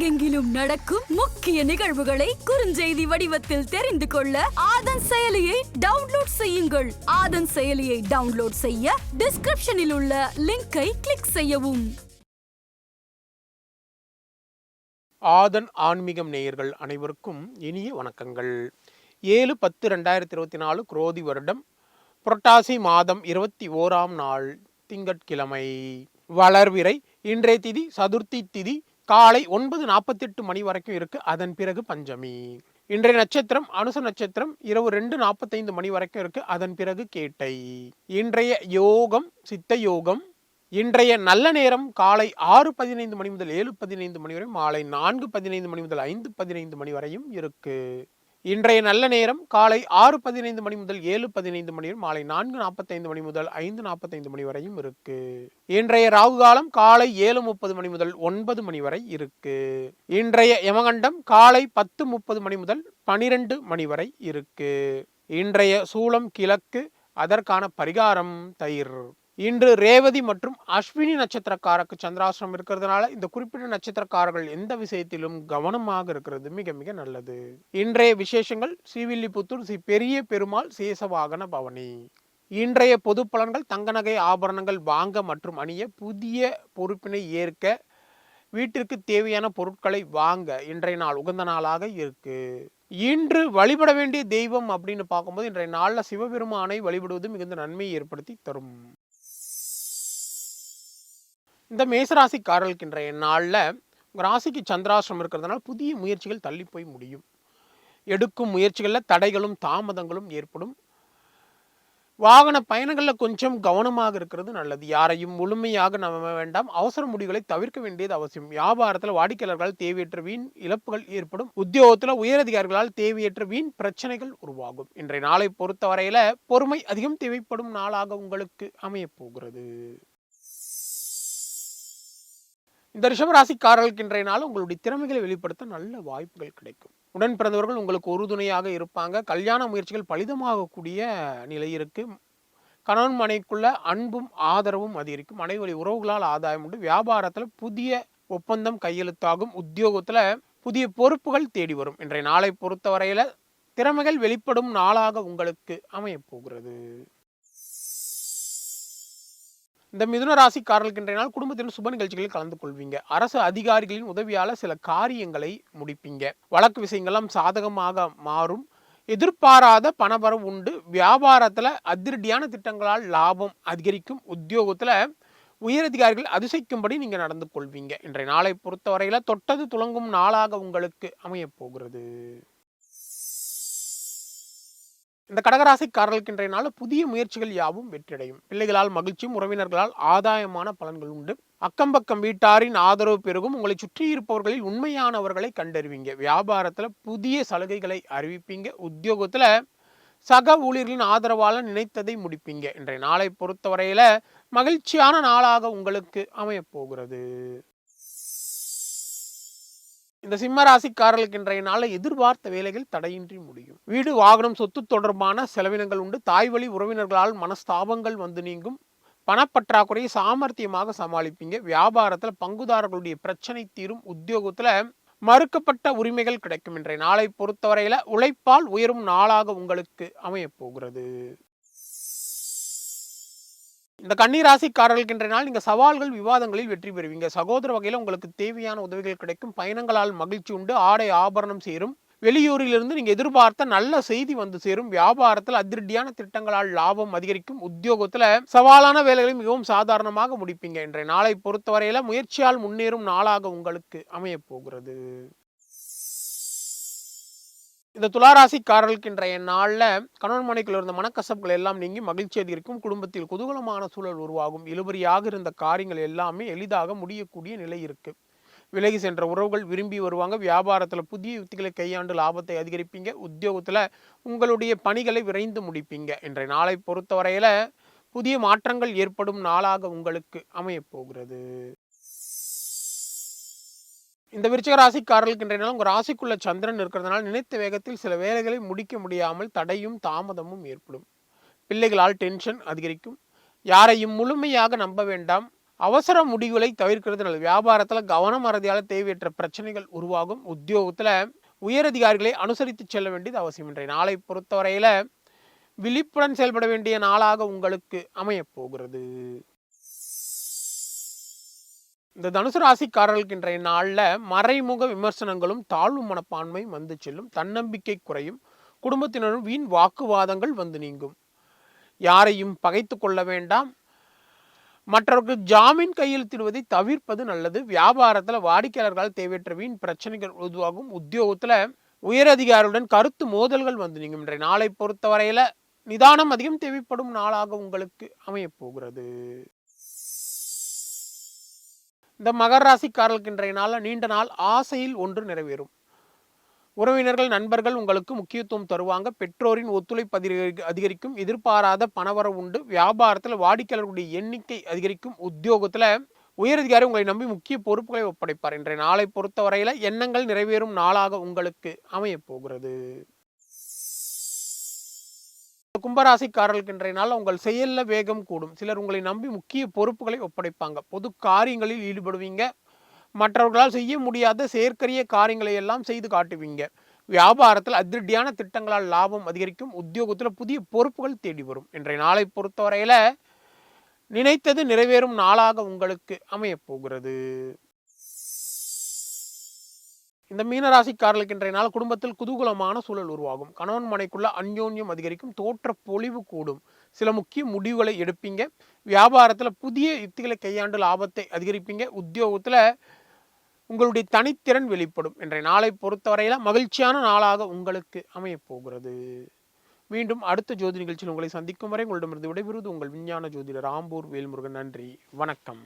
உலகெங்கிலும் நடக்கும் முக்கிய நிகழ்வுகளை குறுஞ்செய்தி வடிவத்தில் தெரிந்து கொள்ள ஆதன் செயலியை டவுன்லோட் செய்யுங்கள். ஆதன் செயலியை டவுன்லோட் செய்ய டிஸ்கிரிப்ஷனில் உள்ள லிங்கை கிளிக் செய்யவும். ஆதன் ஆன்மீகம் நேயர்கள் அனைவருக்கும் இனிய வணக்கங்கள். ஏழு பத்து ரெண்டாயிரத்தி இருபத்தி நாலு குரோதி வருடம் புரட்டாசி மாதம் இருபத்தி ஓராம் நாள் திங்கட்கிழமை. வளர்விரை இன்றைய திதி சதுர்த்தி திதி காலை ஒன்பது நாற்பத்தெட்டு மணி வரைக்கும் இருக்கு. அதன் பிறகு பஞ்சமி. இன்றைய நட்சத்திரம் அனுச நட்சத்திரம் இரவு ரெண்டு நாற்பத்தைந்து மணி வரைக்கும் இருக்குது அதன் பிறகு கேட்டை. இன்றைய யோகம் சித்த யோகம். இன்றைய நல்ல நேரம் காலை ஆறு பதினைந்து மணி முதல் ஏழு பதினைந்து மணி வரை மாலை நான்கு பதினைந்து மணி முதல் ஐந்து பதினைந்து மணி வரையும் இருக்குது இன்றைய நல்ல நேரம் காலை ஆறு பதினைந்து மணி முதல் ஏழு பதினைந்து மணி வரை மாலை நான்கு நாற்பத்தைந்து மணி முதல் ஐந்து நாற்பத்தைந்து மணி வரையும் இருக்கு. இன்றைய ராகு காலம் காலை ஏழு முப்பது மணி முதல் ஒன்பது மணி வரை இருக்கு. இன்றைய யமகண்டம் காலை பத்து முப்பது மணி முதல் பனிரெண்டு மணி வரை இருக்கு. இன்றைய சூளம் கிழக்கு அதற்கான பரிகாரம் தயிர். இன்று ரேவதி மற்றும் அஸ்வினி நட்சத்திரக்காரருக்கு சந்திராசிரம் இருக்கிறதுனால இந்த குறிப்பிட்ட நட்சத்திரக்காரர்கள் எந்த விஷயத்திலும் கவனமாக இருக்கிறது மிக மிக நல்லது. இன்றைய விசேஷங்கள் ஸ்ரீவில்லிபுத்தூர் ஸ்ரீ பெரிய பெருமாள் சேசவாகன பவனி. இன்றைய பொது பலன்கள் தங்க நகை ஆபரணங்கள் வாங்க மற்றும் அணிய புதிய பொறுப்பினை ஏற்க வீட்டிற்கு தேவையான பொருட்களை வாங்க இன்றைய நாள் உகந்த நாளாக இருக்கு. இன்று வழிபட வேண்டிய தெய்வம் அப்படின்னு பார்க்கும்போது இன்றைய நாளில் சிவபெருமானை வழிபடுவது மிகுந்த நன்மையை ஏற்படுத்தி தரும். இந்த மேசராசிக்காரர்களுக்கு இன்றைய நாளில் உங்கள் ராசிக்கு சந்திராசிரமம் இருக்கிறதுனால புதிய முயற்சிகள் தள்ளி போய் முடியும். எடுக்கும் முயற்சிகளில் தடைகளும் தாமதங்களும் ஏற்படும். வாகன பயணங்களில் கொஞ்சம் கவனமாக இருக்கிறது நல்லது. யாரையும் முழுமையாக நம்ப வேண்டாம். அவசர முடிவுகளை தவிர்க்க வேண்டியது அவசியம். வியாபாரத்தில் வாடிக்கையாளர்களால் தேவையற்ற வீண் இழப்புகள் ஏற்படும். உத்தியோகத்தில் உயரதிகாரிகளால் தேவையற்ற வீண் பிரச்சனைகள் உருவாகும். இன்றைய நாளை பொறுத்தவரையில் பொறுமை அதிகம் தேவைப்படும் நாளாக உங்களுக்கு அமையப் போகிறது இந்த ரிஷபராசிக்காரர்களுக்கு இன்றைய நாள் உங்களுடைய திறமைகளை வெளிப்படுத்த நல்ல வாய்ப்புகள் கிடைக்கும். உடன் பிறந்தவர்கள் உங்களுக்கு உறுதுணையாக இருப்பாங்க. கல்யாண முயற்சிகள் பலிதமாகக்கூடிய நிலை இருக்கு. கணவன் மனைக்குள்ள அன்பும் ஆதரவும் அதிகரிக்கும். மனைவழி உறவுகளால் ஆதாயம் உண்டு. வியாபாரத்தில் புதிய ஒப்பந்தம் கையெழுத்தாகும். உத்தியோகத்தில் புதிய பொறுப்புகள் தேடி வரும். இன்றைய நாளை பொறுத்தவரையில் திறமைகள் வெளிப்படும் நாளாக உங்களுக்கு அமையப் போகிறது இந்த மிதுன ராசிக்காரர்களுக்கு இன்றைய நாள் குடும்பத்தின் சுப நிகழ்ச்சிகளில் கலந்து கொள்வீங்க. அரசு அதிகாரிகளின் உதவியால சில காரியங்களை முடிப்பீங்க. வழக்கு விஷயங்கள்லாம் சாதகமாக மாறும். எதிர்பாராத பணவரவு உண்டு. வியாபாரத்தில் அதிரடியான திட்டங்களால் லாபம் அதிகரிக்கும். உத்தியோகத்தில் உயரதிகாரிகள் அதிசயிக்கும்படி நீங்கள் நடந்து கொள்வீங்க. இன்றைய நாளை பொறுத்தவரையில் தொட்டது துளங்கும் நாளாக உங்களுக்கு அமையப் போகிறது. இந்த கடகராசிக்காரர்களுக்கு இன்றைய நாள் புதிய முயற்சிகள் யாவும் வெற்றியடையும். பிள்ளைகளால் மகிழ்ச்சியும் உறவினர்களால் ஆதாயமான பலன்கள் உண்டு. அக்கம் பக்கம் வீட்டாரின் ஆதரவு பெருகும். உங்களை சுற்றி இருப்பவர்களில் உண்மையானவர்களை கண்டறிவீங்க. வியாபாரத்தில் புதிய சலுகைகளை அறிவிப்பீங்க. உத்தியோகத்தில் சக ஊழியர்களின் ஆதரவால் நினைத்ததை முடிப்பீங்க. இன்றைய நாளை பொறுத்தவரையில் மகிழ்ச்சியான நாளாக உங்களுக்கு அமையப் போகிறது இந்த சிம்ம ராசிக்காரர்களுக்கு இன்றைய நாளில் எதிர்பார்த்த வேலைகள் தடையின்றி முடியும். வீடு வாகனம் சொத்து தொடர்பான செலவினங்கள் உண்டு. தாய் வழி உறவினர்களால் மனஸ்தாபங்கள் வந்து நீங்கும். பணப்பற்றாக்குறையை சாமர்த்தியமாக சமாளிப்பீங்க. வியாபாரத்தில் பங்குதாரர்களுடைய பிரச்சனை தீரும். உத்தியோகத்தில் மறுக்கப்பட்ட உரிமைகள் கிடைக்கும். இன்றைய நாளை பொறுத்தவரையில் உழைப்பால் உயரும் நாளாக உங்களுக்கு அமையப் போகிறது இந்த கன்னிராசிக்காரர்களுக்கு இன்றைய நாள் நீங்கள் சவால்கள் விவாதங்களில் வெற்றி பெறுவீங்க. சகோதர வகையில் உங்களுக்கு தேவையான உதவிகள் கிடைக்கும். பயணங்களால் மகிழ்ச்சி உண்டு. ஆடை ஆபரணம் சேரும். வெளியூரிலிருந்து நீங்கள் எதிர்பார்த்த நல்ல செய்தி வந்து சேரும். வியாபாரத்தில் அதிரடியான திட்டங்களால் லாபம் அதிகரிக்கும். உத்தியோகத்தில் சவாலான வேலைகளை மிகவும் சாதாரணமாக முடிப்பீங்க. இன்றைய நாளை பொறுத்தவரையில் முயற்சியால் முன்னேறும் நாளாக உங்களுக்கு அமையப் போகிறது இந்த துளாராசிக்காரர்களுக்கு இன்றைய நாளில் கணவன் மனைக்குள் இருந்த மனக்கசப்புகள் எல்லாம் நீங்கி மகிழ்ச்சி அதிகரிக்கும். குடும்பத்தில் குதூகலமான சூழல் உருவாகும். இழுபறியாக இருந்த காரியங்கள் எல்லாமே எளிதாக முடியக்கூடிய நிலை இருக்கு. விலகி சென்ற உறவுகள் விரும்பி வருவாங்க. வியாபாரத்தில் புதிய யுக்திகளை கையாண்டு லாபத்தை அதிகரிப்பீங்க. உத்தியோகத்தில் உங்களுடைய பணிகளை விரைந்து முடிப்பீங்க. இன்றைய நாளை பொறுத்தவரையில புதிய மாற்றங்கள் ஏற்படும் நாளாக உங்களுக்கு அமையப் போகிறது. இந்த விருச்சிக ராசிக்காரர்களுக்கு இன்றைய நாள் உங்கள் ராசிக்குள்ள சந்திரன் இருக்கிறதுனால நினைத்த வேகத்தில் சில வேலைகளை முடிக்க முடியாமல் தடையும் தாமதமும் ஏற்படும். பிள்ளைகளால் டென்ஷன் அதிகரிக்கும். யாரையும் முழுமையாக நம்ப வேண்டாம். அவசர முடிவுகளை தவிர்க்கிறது நல்லது. வியாபாரத்தில் கவனம் அறதியால் தேவையற்ற பிரச்சனைகள் உருவாகும். உத்தியோகத்தில் உயரதிகாரிகளை அனுசரித்து செல்ல வேண்டியது அவசியம். இன்றைய நாளை பொறுத்தவரையில் விழிப்புடன் செயல்பட வேண்டிய நாளாக உங்களுக்கு அமையப் போகிறது. இந்த தனுசு ராசிக்காரர்களுக்கு இன்றைய நாளில் மறைமுக விமர்சனங்களும் தாழ்வு மனப்பான்மை வந்து செல்லும். தன்னம்பிக்கை குறையும். குடும்பத்தினரும் வீண் வாக்குவாதங்கள் வந்து நீங்கும். யாரையும் பகைத்து கொள்ள வேண்டாம். மற்றவருக்கு ஜாமீன் கையெழுத்திடுவதை தவிர்ப்பது நல்லது. வியாபாரத்தில் வாடிக்கையாளர்களால் தேவையற்ற வீண் பிரச்சனைகள் உருவாகும். உத்தியோகத்தில் உயரதிகாரியுடன் கருத்து மோதல்கள் வந்து நீங்கும். இன்றைய நாளை பொறுத்தவரையில் நிதானம் அதிகம் தேவைப்படும் நாளாக உங்களுக்கு அமையப் போகிறது. இந்த மகர ராசிக்காரர்களுக்கு இன்றைய நாளில் நீண்ட நாள் ஆசையில் ஒன்று நிறைவேறும். உறவினர்கள் நண்பர்கள் உங்களுக்கு முக்கியத்துவம் தருவாங்க. பெற்றோரின் ஒத்துழைப்பு அதிகரி- அதிகரிக்கும். எதிர்பாராத பணவரவு உண்டு. வியாபாரத்தில் வாடிக்கையாளர்களுடைய எண்ணிக்கை அதிகரிக்கும். உத்தியோகத்தில் உயரதிகாரி உங்களை நம்பி முக்கிய பொறுப்புகளை ஒப்படைப்பார். இன்றைய நாளை பொறுத்தவரையில் எண்ணங்கள் நிறைவேறும் நாளாக உங்களுக்கு அமையப் போகிறது கும்பராசிக்காரர்களுக்கு இன்றைய நாள் உங்கள் செயலில் வேகம் கூடும். சிலர் உங்களை நம்பி முக்கிய பொறுப்புகளை ஒப்படைப்பாங்க. பொது காரியங்களில் ஈடுபடுவீங்க. மற்றவர்களால் செய்ய முடியாத செயற்கரிய காரியங்களை எல்லாம் செய்து காட்டுவீங்க. வியாபாரத்தில் அதிரடியான திட்டங்களால் லாபம் அதிகரிக்கும். உத்தியோகத்தில் புதிய பொறுப்புகள் தேடி வரும். இன்றைய நாளை பொறுத்தவரையில் நினைத்தது நிறைவேறும் நாளாக உங்களுக்கு அமையப் போகிறது இந்த மீனராசிக்காரர்களுக்கு இன்றைய நாள் குடும்பத்தில் குதூகலமான சூழல் உருவாகும். கணவன் மனைக்குள்ள அந்யோன்யம் அதிகரிக்கும் தோற்ற பொலிவு கூடும். சில முக்கிய முடிவுகளை எடுப்பீங்க. வியாபாரத்தில் புதிய யுக்திகளை கையாண்டு லாபத்தை அதிகரிப்பீங்க. உத்தியோகத்தில் உங்களுடைய தனித்திறன் வெளிப்படும். இன்றைய நாளை பொறுத்தவரையில் மகிழ்ச்சியான நாளாக உங்களுக்கு அமையப் போகிறது மீண்டும் அடுத்த ஜோதி நிகழ்ச்சியில் உங்களை சந்திக்கும் வரை உங்களிடமிருந்து விடைபெறுவது உங்கள் விஞ்ஞான ஜோதிடர் ராம்பூர் வேல்முருகன். நன்றி. வணக்கம்.